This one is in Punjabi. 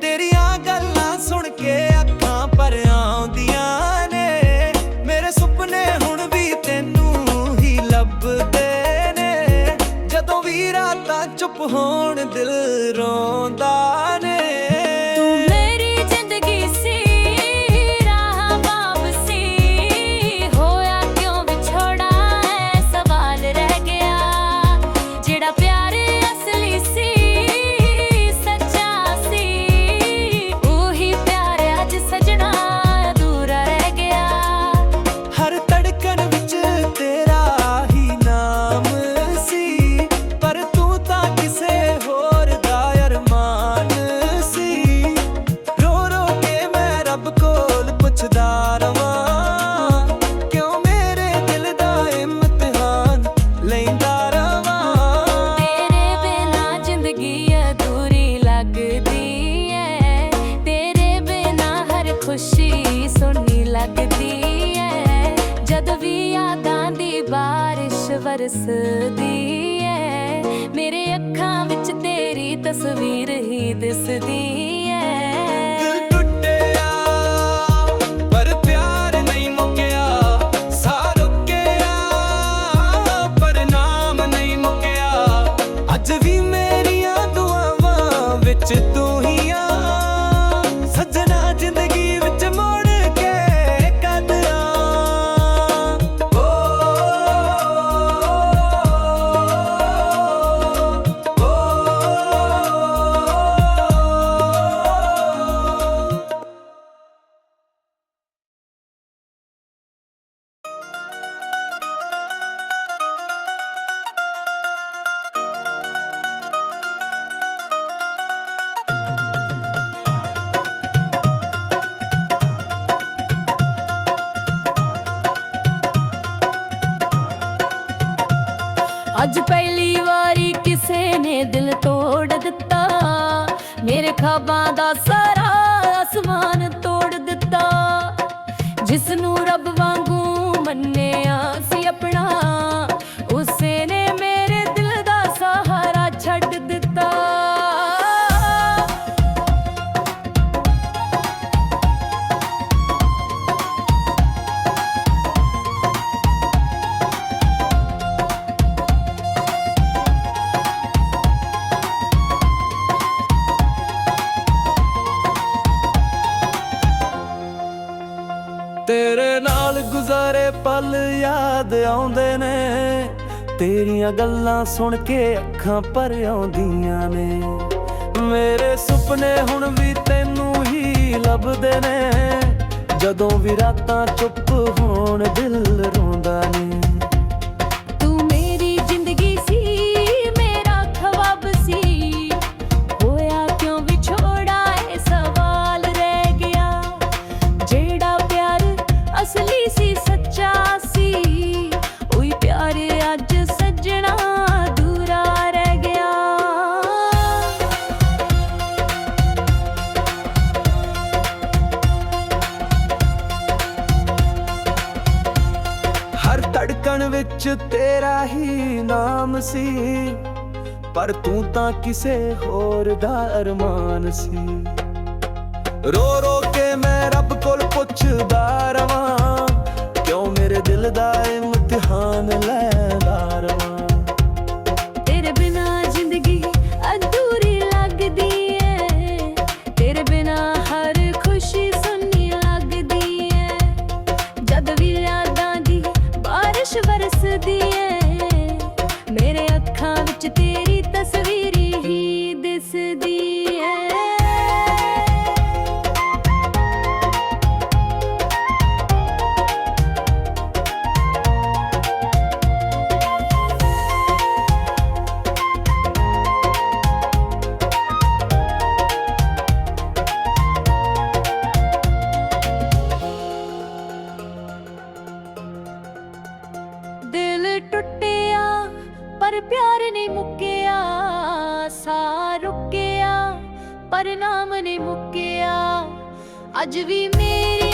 ਤੇਰੀਆਂ ਗੱਲਾਂ ਸੁਣ ਕੇ ਅੱਖਾਂ ਪਰ ਆਉਂਦੀਆਂ ਨੇ। ਮੇਰੇ ਸੁਪਨੇ ਹੁਣ ਵੀ ਤੈਨੂੰ ਹੀ ਲੱਭਦੇ ਨੇ। ਜਦੋਂ ਵੀ ਰਾਤਾਂ ਚੁੱਪ ਹੋਣ ਦਿਲ ਰੋ ਲੱਗਦੀ ਐ। ਜਦ ਵੀ ਯਾਦਾਂ ਦੀ ਬਾਰਿਸ਼ ਵਰਸਦੀ ਐ। ਮੇਰੇ ਅੱਖਾਂ ਵਿੱਚ ਤੇਰੀ ਤਸਵੀਰ ਹੀ ਦਿਸਦੀ ਅੱਜ ਪਹਿਲੀ ਵਾਰੀ ਕਿਸੇ ਨੇ ਦਿਲ ਤੋੜ ਦਿੱਤਾ। ਮੇਰੇ ਖਾਬਾਂ ਦਾ ਸਾਰਾ ਅਸਮਾਨ ਤੋੜ ਦਿੱਤਾ। ਜਿਸ ਨੂੰ ਪਲ ਯਾਦ ਆਉਂਦੇ ਨੇ। ਤੇਰੀਆਂ ਗੱਲਾਂ ਸੁਣ ਕੇ ਅੱਖਾਂ ਭਰ ਆਉਂਦੀਆਂ ਨੇ। ਮੇਰੇ ਸੁਪਨੇ ਹੁਣ ਵੀ ਤੈਨੂੰ ਹੀ ਲੱਭਦੇ ਨੇ। ਜਦੋਂ ਵੀ ਰਾਤਾਂ ਚੁੱਪ ਹੋਣ ਦਿਲ ਰੋਂਦਾ ਨੇ। ਸੱਜਣਾ ਅਧੂਰਾ ਰਹਿ ਗਿਆ। ਹਰ ਧੜਕਣ ਵਿੱਚ ਤੇਰਾ ਹੀ ਨਾਮ ਸੀ, ਪਰ ਤੂੰ ਤਾਂ ਕਿਸੇ ਹੋਰ ਦਾ ਅਰਮਾਨ ਸੀ। ਰੋ ਰੋ ਕੇ ਮੈਂ ਰੱਬ ਕੋਲ ਪੁੱਛ ਬਾਰਿਸ਼ ਵਰਸਦੀ ਏ ਮੇਰੇ ਅੱਖਾਂ ਵਿੱਚ ਤੇਰੀ ਪਰ ਪਿਆਰ ਨਹੀਂ ਮੁੱਕਿਆ ਸਾਹ ਰੁਕਿਆ ਪਰ ਨਾਮ ਨਹੀਂ ਮੁੱਕਿਆ। ਅੱਜ ਵੀ ਮੇਰੀ